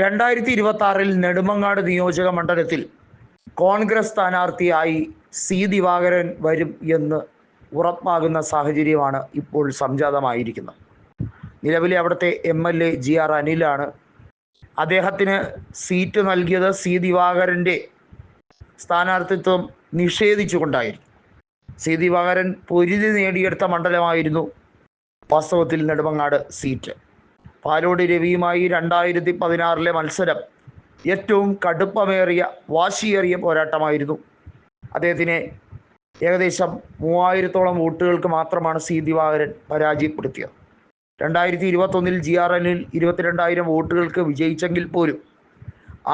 രണ്ടായിരത്തി ഇരുപത്തി ആറിൽ നെടുമങ്ങാട് നിയോജക മണ്ഡലത്തിൽ കോൺഗ്രസ് സ്ഥാനാർത്ഥിയായി സി ദിവാകരൻ വരും എന്ന് ഉറപ്പാകുന്ന സാഹചര്യമാണ് ഇപ്പോൾ സംജാതമായിരിക്കുന്നത്. നിലവിലെ അവിടുത്തെ M L A G R അനിലാണ് അദ്ദേഹത്തിന് സീറ്റ് നൽകിയത് സി ദിവാകരന്റെ സ്ഥാനാർത്ഥിത്വം നിഷേധിച്ചുകൊണ്ടായിരുന്നു. സി ദിവാകരൻ പൊരുതി നേടിയെടുത്ത മണ്ഡലമായിരുന്നു വാസ്തവത്തിൽ നെടുമങ്ങാട് സീറ്റ്. പാലോട് രവിയുമായി രണ്ടായിരത്തി പതിനാറിലെ മത്സരം ഏറ്റവും കടുപ്പമേറിയ വാശിയേറിയ പോരാട്ടമായിരുന്നു. അദ്ദേഹത്തിനെ ഏകദേശം മൂവായിരത്തോളം വോട്ടുകൾക്ക് മാത്രമാണ് സി ദിവാകരൻ പരാജയപ്പെടുത്തിയത്. രണ്ടായിരത്തി ഇരുപത്തൊന്നിൽ ജി ആർ എല്ലിൽ ഇരുപത്തിരണ്ടായിരം വോട്ടുകൾക്ക് വിജയിച്ചെങ്കിൽ പോലും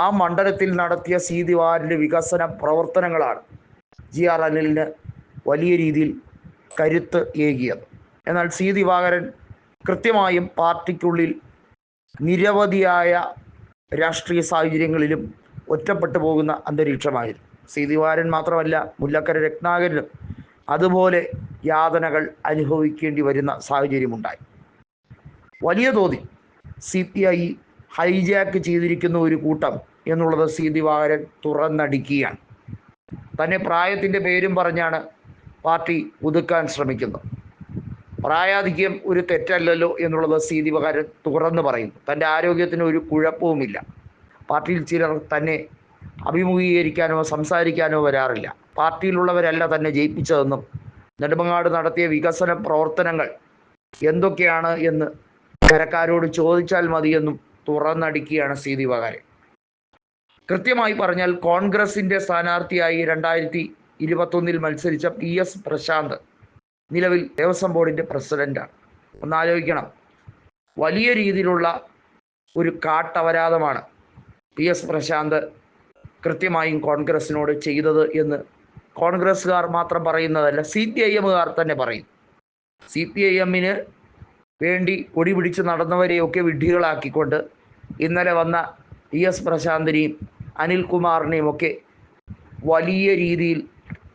ആ മണ്ഡലത്തിൽ നടത്തിയ സി ദിവാകരന്റെ വികസന പ്രവർത്തനങ്ങളാണ് ജി ആർ അനിലിന് വലിയ രീതിയിൽ കരുത്ത് ഏകിയത്. എന്നാൽ സി ദിവാകരൻ കൃത്യമായും പാർട്ടിക്കുള്ളിൽ നിരവധിയായ രാഷ്ട്രീയ സാഹചര്യങ്ങളിലും ഒറ്റപ്പെട്ടു പോകുന്ന അന്തരീക്ഷമായിരുന്നു. സി ദിവാരൻ മാത്രമല്ല മുല്ലക്കര രത്നാകരനും അതുപോലെ യാതനകൾ അനുഭവിക്കേണ്ടി വരുന്ന സാഹചര്യമുണ്ടായി. വലിയ തോതിൽ സി പി ഐ ഹൈജാക്ക് ചെയ്തിരിക്കുന്ന ഒരു കൂട്ടം എന്നുള്ളത് സി ദിവാകരൻ തുറന്നടിക്കുകയാണ്. തന്നെ പ്രായത്തിന്റെ പേരും പറഞ്ഞാണ് പാർട്ടി ഒതുക്കാൻ ശ്രമിക്കുന്നത്. പ്രായാധിക്യം ഒരു തെറ്റല്ലല്ലോ എന്നുള്ളത് സി ദിവാകരൻ തുറന്നു പറയുന്നു. തന്റെ ആരോഗ്യത്തിന് ഒരു കുഴപ്പവുമില്ല. പാർട്ടിയിൽ ചിലർ തന്നെ അഭിമുഖീകരിക്കാനോ സംസാരിക്കാനോ വരാറില്ല. പാർട്ടിയിലുള്ളവരല്ല തന്നെ ജയിപ്പിച്ചതെന്നും നെടുമങ്ങാട് നടത്തിയ വികസന പ്രവർത്തനങ്ങൾ എന്തൊക്കെയാണ് എന്ന് കരക്കാരോട് ചോദിച്ചാൽ മതിയെന്നും തുറന്നടിക്കുകയാണ് സി ദിവാകരൻ. കൃത്യമായി പറഞ്ഞാൽ കോൺഗ്രസിന്റെ സ്ഥാനാർത്ഥിയായി രണ്ടായിരത്തി ഇരുപത്തൊന്നിൽ മത്സരിച്ച പി എസ് പ്രശാന്ത് നിലവിൽ ദേവസ്വം ബോർഡിന്റെ പ്രസിഡന്റാണ് ഒന്നാലോചിക്കണം വലിയ രീതിയിലുള്ള ഒരു കാട്ടവരാധമാണ് പി എസ് പ്രശാന്ത് കൃത്യമായും കോൺഗ്രസിനോട് ചെയ്തത് എന്ന് കോൺഗ്രസ്സുകാർ മാത്രം പറയുന്നതല്ല സി പി ഐ എമ്മുകാർ തന്നെ പറയും. സി പി ഐ എമ്മിന് വേണ്ടി കൊടി പിടിച്ച് നടന്നവരെയൊക്കെ വിഡ്ഢികളാക്കിക്കൊണ്ട് ഇന്നലെ വന്ന പി എസ് പ്രശാന്തിനെയും അനിൽകുമാറിനെയും ഒക്കെ വലിയ രീതിയിൽ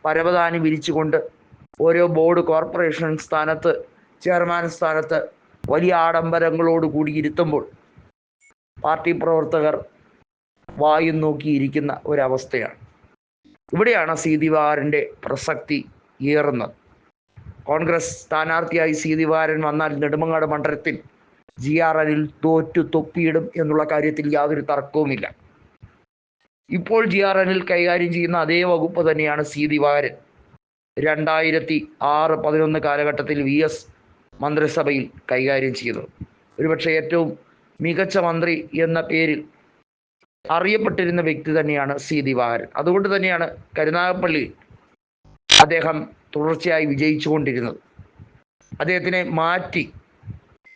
പരവതാനി വിരിച്ചുകൊണ്ട് ഓരോ ബോർഡ് കോർപ്പറേഷൻ സ്ഥാനത്ത് ചെയർമാൻ സ്ഥാനത്ത് വലിയ ആഡംബരങ്ങളോട് കൂടി ഇരുത്തുമ്പോൾ പാർട്ടി പ്രവർത്തകർ വായു നോക്കിയിരിക്കുന്ന ഒരവസ്ഥയാണ്. ഇവിടെയാണ് സി ദിവാറിന്റെ പ്രസക്തി ഏറുന്നത്. കോൺഗ്രസ് സ്ഥാനാർത്ഥിയായി സി ദിവാരൻ വന്നാൽ നെടുമങ്ങാട് മണ്ഡലത്തിൽ ജി ആർ എല്ലിൽ തോറ്റു തൊപ്പിയിടും എന്നുള്ള കാര്യത്തിൽ യാതൊരു തർക്കവുമില്ല. ഇപ്പോൾ ജി ആർ എല്ലിൽ കൈകാര്യം ചെയ്യുന്ന അതേ വകുപ്പ് തന്നെയാണ് സി ദിവാരൻ രണ്ടായിരത്തി ആറ് പതിനൊന്ന് കാലഘട്ടത്തിൽ വി എസ് മന്ത്രിസഭയിൽ കൈകാര്യം ചെയ്തത് ഒരുപക്ഷെ ഏറ്റവും മികച്ച മന്ത്രി എന്ന പേരിൽ അറിയപ്പെട്ടിരുന്ന വ്യക്തി തന്നെയാണ് സി ദിവാകരൻ. അതുകൊണ്ട് തന്നെയാണ് കരുനാഗപ്പള്ളി അദ്ദേഹം തുടർച്ചയായി വിജയിച്ചുകൊണ്ടിരുന്നത്. അദ്ദേഹത്തിനെ മാറ്റി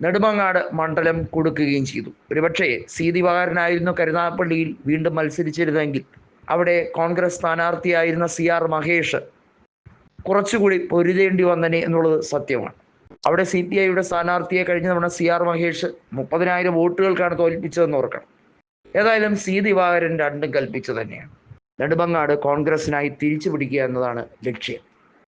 നെടുമങ്ങാട് മണ്ഡലം കൊടുക്കുകയും ചെയ്തു. ഒരുപക്ഷെ സി ദിവാകരനായിരുന്നു കരുനാഗപ്പള്ളിയിൽ വീണ്ടും മത്സരിച്ചിരുന്നെങ്കിൽ അവിടെ കോൺഗ്രസ് സ്ഥാനാർത്ഥിയായിരുന്ന സി ആർ മഹേഷ് കുറച്ചുകൂടി പൊരുതേണ്ടി വന്നനെ എന്നുള്ളത് സത്യമാണ്. അവിടെ സി പി ഐയുടെ സ്ഥാനാർത്ഥിയെ കഴിഞ്ഞ നമ്മുടെ സി ആർ മഹേഷ് മുപ്പതിനായിരം വോട്ടുകൾക്കാണ് തോൽപ്പിച്ചതെന്ന് ഓർക്കണം. ഏതായാലും സി ദിവാകരൻ രണ്ടും കൽപ്പിച്ചു തന്നെയാണ്. നെടുമങ്ങാട് കോൺഗ്രസിനായി തിരിച്ചു പിടിക്കുക എന്നതാണ് ലക്ഷ്യം.